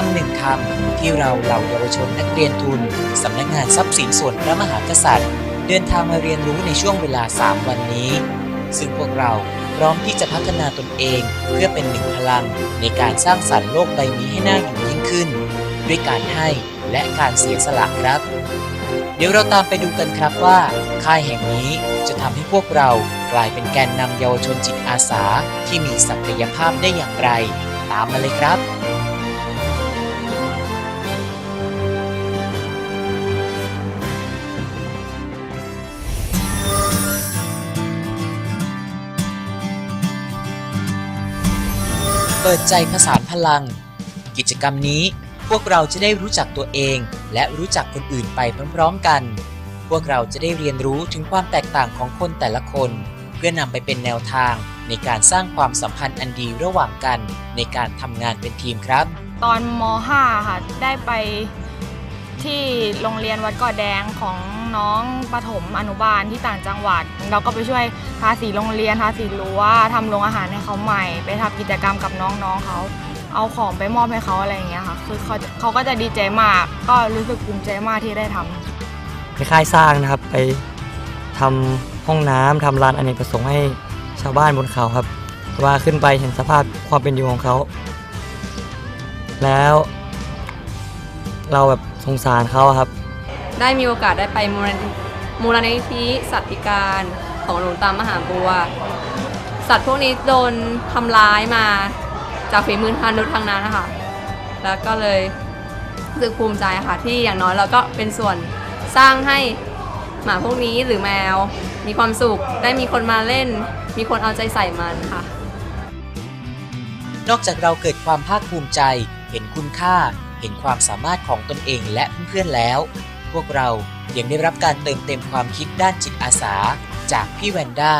คำหนึ่งคำที่เราเหล่าเยาวชนนักเรียนทุนสำนักงานทรัพย์สินส่วนพระมหากษัตริย์ เดินทางมาเรียนรู้ในช่วงเวลา 3 วันนี้ ซึ่งพวกเราพร้อมที่จะพัฒนาตนเองเพื่อเป็นหนึ่งพลังในการสร้างสรรค์โลกใบนี้ให้น่าอยู่ยิ่งขึ้น ด้วยการให้และการเสียสละครับ เดี๋ยวเราตามไปดูกันครับว่า ค่ายแห่งนี้จะทำให้พวกเรากลายเป็นแกนนำเยาวชนจิตอาสาที่มีศักยภาพได้อย่างไร ตามมาเลยครับ ปิดใจผสานพลัง กิจกรรมนี้พวกเราจะได้รู้จักตัวเอง และรู้จักคนอื่นไปพร้อมๆกัน พวกเราจะได้เรียนรู้ถึงความแตกต่างของคนแต่ละคน เพื่อนำไปเป็นแนวทางในการสร้างความสัมพันธ์อันดีระหว่างกันในการทำงานเป็นทีมครับ ตอนม .5 ค่ะ ได้ไปที่โรงเรียนวัดกาะแดงของ น้องประถมอนุบาลที่ต่างจังหวัด เราก็ไปช่วยทาสีโรงเรียนทาสีรั้วทำโรงอาหารให้เขาใหม่ ไปทำกิจกรรมกับน้องๆเขาเอาของไปมอบให้เขาอะไรอย่างเงี้ยค่ะคือเขาเขาก็จะดีใจมากก็รู้สึกภูมิใจมากที่ได้ทำไปค่ายสร้างนะครับ ไปทำห้องน้ำทำลานอเนกประสงค์ให้ชาวบ้านบนเขาครับว่าขึ้นไปเห็นสภาพความเป็นอยู่ของเขา แล้ว เราแบบสงสารเขาอะครับ ได้มีโอกาสได้ไปมูลนิธิมูลนิธิสัตว์พิการของหลวงตามหาบัว สัตว์พวกนี้โดนทำร้ายมาจากฝีมือมนุษย์ทางนั้นนะคะ แล้วก็เลยรู้สึกภูมิใจค่ะ ที่อย่างน้อยเราก็เป็นส่วนสร้างให้หมาพวกนี้หรือแมว มีความสุขได้มีคนมาเล่น มีคนเอาใจใส่มันค่ะ นอกจากเราเกิดความภาคภูมิใจ เห็นคุณค่า เห็นความสามารถของตนเองและเพื่อนๆแล้ว วกเรายังได้รับการเติมเต็มความคิดด้านจิตอาสา จากพี่แวนด้า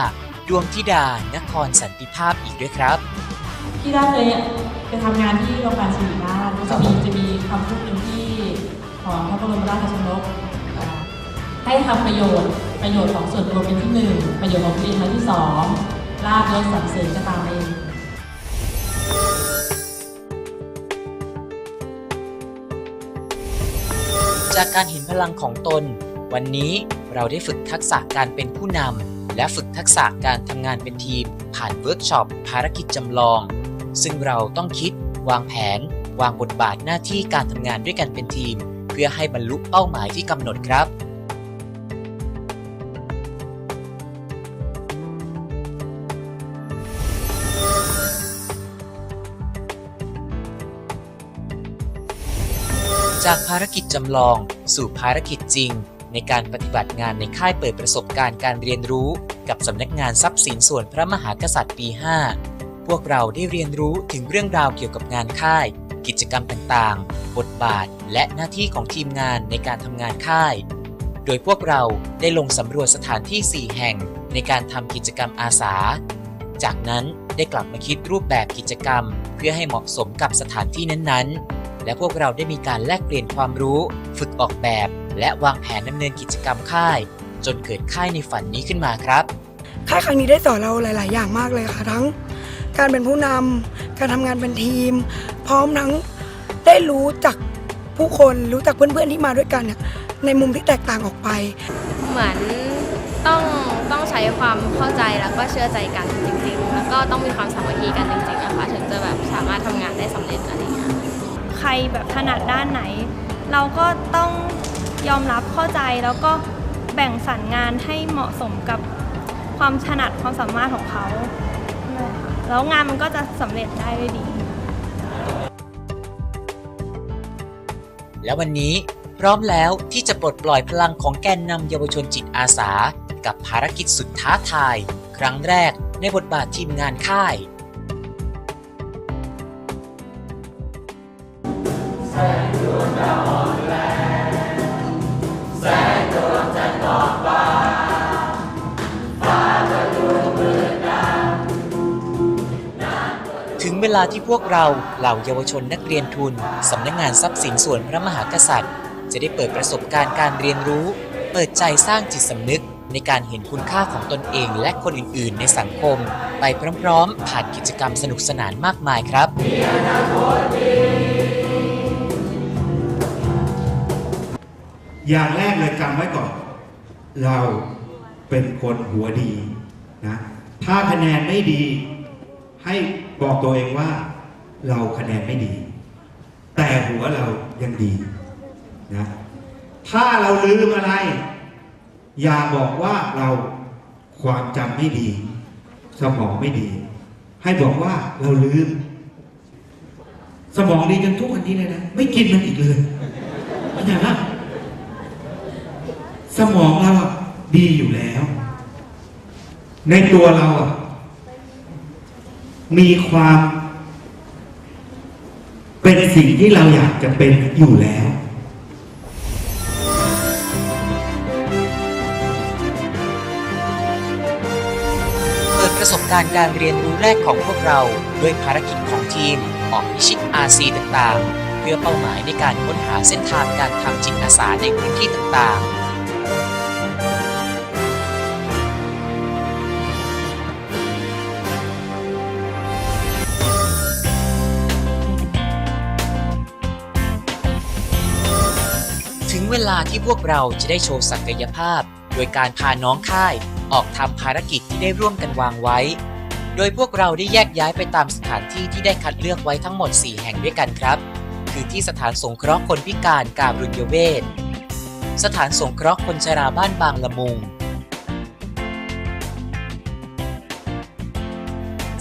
ดวงธิดานครสันติภาพอีกด้วยครับที่ได้เลยไปทำงานที่โรงพยาบาลศิริราชก็จะมีจะมีคำพูดหนึ่งที่ของพระบรมราชชนกอ่าให้ทำประโยชน์ประโยชน์ของส่วนรวมเป็นที่หนึ่งประโยชน์ของตัวเองเป็นที่สองลาบยศสรรเสริญจะตามมาเอง จากการเห็นพลังของตน วันนี้เราได้ฝึกทักษะการเป็นผู้นำ และฝึกทักษะการทำงานเป็นทีม ผ่านเวิร์กช็อปภารกิจจำลอง ซึ่งเราต้องคิด วางแผน วางบทบาทหน้าที่การทำงานด้วยกันเป็นทีม เพื่อให้บรรลุเป้าหมายที่กำหนดครับ จากภารกิจจำลอง สู่ภารกิจจริง ในการปฏิบัติงานในค่ายเปิดประสบการณ์การเรียนรู้ กับสำนักงานทรัพย์สินส่วนพระมหากษัตริย์ปี 5 พวกเราได้เรียนรู้ถึงเรื่องราวเกี่ยวกับงานค่าย กิจกรรมต่างๆ บทบาท และหน้าที่ของทีมงานในการทำงานค่าย โดยพวกเราได้ลงสำรวจสถานที่ 4 แห่ง ในการทำกิจกรรมอาสา จากนั้นได้กลับมาคิดรูปแบบกิจกรรม เพื่อให้เหมาะสมกับสถานที่นั้นๆ และพวกเราได้มีการแลกเปลี่ยนความรู้ ฝึกออกแบบ และวางแผนดำเนินกิจกรรมค่าย จนเกิดค่ายในฝันนี้ขึ้นมาครับ ค่ายครั้งนี้ได้สอนเราหลาย ๆ อย่างมากเลยค่ะทั้ง การเป็นผู้นำการทำงานเป็นทีม พร้อมทั้งได้รู้จักผู้คนรู้จักเพื่อน ๆ ที่มาด้วยกันเนี่ยในมุมที่แตกต่างออกไป เหมือนต้องต้องใช้ความเข้าใจแล้วก็เชื่อใจกันจริง ๆ แล้วก็ต้องมีความสามัคคีกันจริงๆนะคะถึงจะแบบสามารถทำงานได้สำเร็จอะไรอย่างเงี้ย ใครแบบถนัดด้านไหน เราก็ต้องยอมรับเข้าใจแล้วก็แบ่งสรรงานให้เหมาะสมกับความถนัดความสามารถของเขา แล้วงานมันก็จะสำเร็จได้ด้วยดี และวันนี้พร้อมแล้วที่จะปลดปล่อยพลังของแกนนำเยาวชนจิตอาสา กับภารกิจสุดท้าทาย ครั้งแรกในบทบาททีมงานค่าย เวลาที่พวกเราเหล่าเยาวชนนักเรียนทุนสำนักงงานทรัพย์สินส่วนพระมหากษัตริย์ จะได้เปิดประสบการณ์การเรียนรู้ เปิดใจสร้างจิตสำนึก ในการเห็นคุณค่าของตนเองและคนอื่น ๆ ในสังคม ไปพร้อม ๆ ผ่านกิจกรรมสนุกสนานมากมายครับอย่างแรกเลยจำไว้ก่อน เราเป็นคนหัวดีนะถ้าคะแนนไม่ดีให้ บอกตัวเองว่าเราคะแนนไม่ดี แต่หัวเรายังดีนะถ้าเราลืมอะไร อย่าบอกว่าเราความจำไม่ดี สมองไม่ดี ให้บอกว่าเราลืม สมองดีจนทุกวันนี้เลยนะ ไม่กินมันอีกเลยเข้าใจปะสมองเราดีอยู่แล้ว ในตัวเราอะ มีความ เป็นสิ่งที่เราอยากจะเป็นอยู่แล้วเปิดประสบการณ์การเรียนรู้แรกของพวกเราด้วยภารกิจของทีม ออกพิชิต RC ต่างๆ เพื่อเป้าหมายในการค้นหาเส้นทางการทำจิตอาสาในพื้นที่ต่างๆ ลาที่พวกเราจะได้โชว์ศักยภาพ โดยการพาน้องค่ายออกทำภารกิจที่ได้ร่วมกันวางไว้ โดยพวกเราได้แยกย้ายไปตามสถานที่ที่ได้คัดเลือกไว้ทั้งหมด 4 แห่งด้วยกันครับ คือที่สถานสงเคราะห์คนพิการการุญยเวศสถานสงเคราะห์คนชราบ้านบางละมุง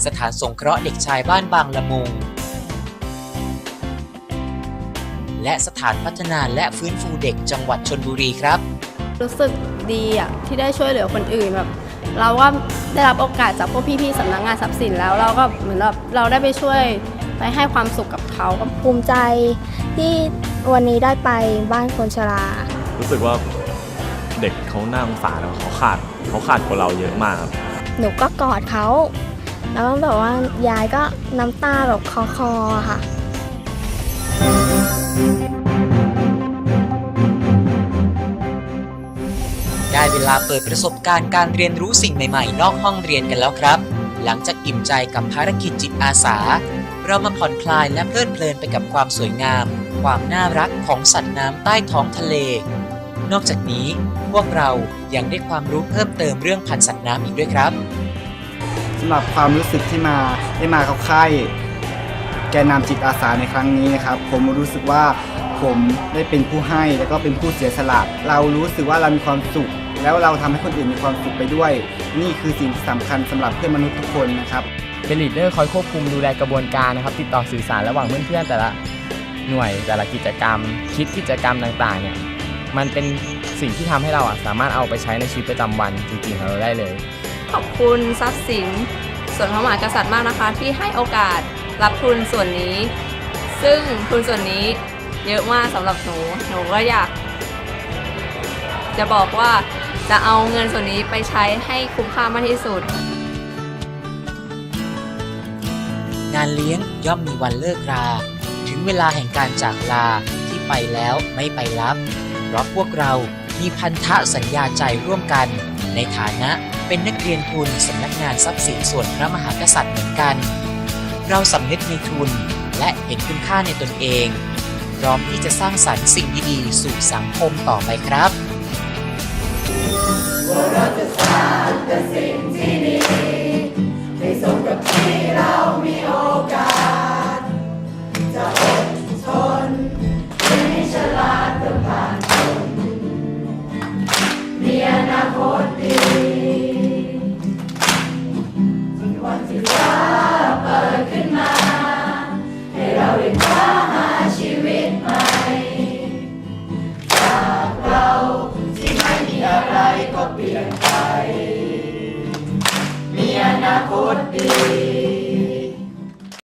สถานสงเคราะห์เด็กชายบ้านบางละมุง และสถานพัฒนาและฟื้นฟูเด็กจังหวัดชนบุรีครับ รู้สึกดีอะที่ได้ช่วยเหลือคนอื่นแบบเราก็ได้รับโอกาสจากพวกพี่ๆสำนักงานทรัพย์สินแล้วเราก็เหมือนแบบเราได้ไปช่วยไปให้ความสุขกับเขาก็ภูมิใจที่วันนี้ได้ไปบ้านคนชรา รู้สึกว่าเด็กเขาน่าสงสารอะเขาขาดเขาขาดกว่าเราเยอะมากครับหนูก็กอดเขา แล้วก็แบบว่ายายก็น้ำตาแบบคอคอๆค่ะ ได้เวลาเปิดประสบการณ์การเรียนรู้สิ่งใหม่ๆ นอกห้องเรียนกันแล้วครับ หลังจากอิ่มใจกับภารกิจจิตอาสา เรามาผ่อนคลายและเพลิดเพลินไปกับความสวยงาม ความน่ารักของสัตว์น้ำใต้ท้องทะเล นอกจากนี้พวกเรายังได้ความรู้เพิ่มเติมเรื่องพันธุ์สัตว์น้ำอีกด้วยครับสำหรับความรู้สึกที่มาได้มาเข้าค่าย กนนำจิตอาสาในครั้งนี้นะครับ ผมรู้สึกว่าผมได้เป็นผู้ให้แล้วก็เป็นผู้เสียสละเรารู้สึกว่าเรามีความสุข แล้วเราทำให้คนอื่นมีความสุขไปด้วย นี่คือสิ่งที่สำคัญสำหรับเพื่อนมนุษย์ทุกคนนะครับเป็นลีดเดอร์คอยควบคุมดูแลกระบวนการนะครับ ติดต่อสื่อสารระหว่างเพื่อนๆแต่ละหน่วยแต่ละกิจกรรม คิดกิจกรรมต่างๆเนี่ยมันเป็นสิ่งที่ทำให้เราอะสามารถเอาไปใช้ในชีวิตประจำวันจริงๆของเราได้เลย ขอบคุณทรัพย์สินส่วนพระมหากษัตริย์มากนะคะ ที่ให้โอกาส รับทุนส่วนนี้ ซึ่งทุนส่วนนี้เยอะมากสำหรับหนู หนูก็อยาก จะบอกว่าจะเอาเงินส่วนนี้ไปใช้ให้คุ้มค่ามากที่สุด งานเลี้ยงย่อมมีวันเลิกรา ถึงเวลาแห่งการจากลาที่ไปแล้วไม่ไปรับเพราะพวกเรามีพันธะสัญญาใจร่วมกัน ในฐานะเป็นนักเรียนทุนสำนักงานทรัพย์สินส่วนพระมหากษัตริย์เหมือนกัน เราสำนึกในทุนและเห็นคุณค่าในตนเอง พร้อมที่จะสร้างสรรค์สิ่งดีๆสู่สังคมต่อไปครับ ขึ้นมา ให้เราได้คว้าหาชีวิตใหม่จากเราที่ไม่มีอะไรก็เปลี่ยนไป มีอนาคตดี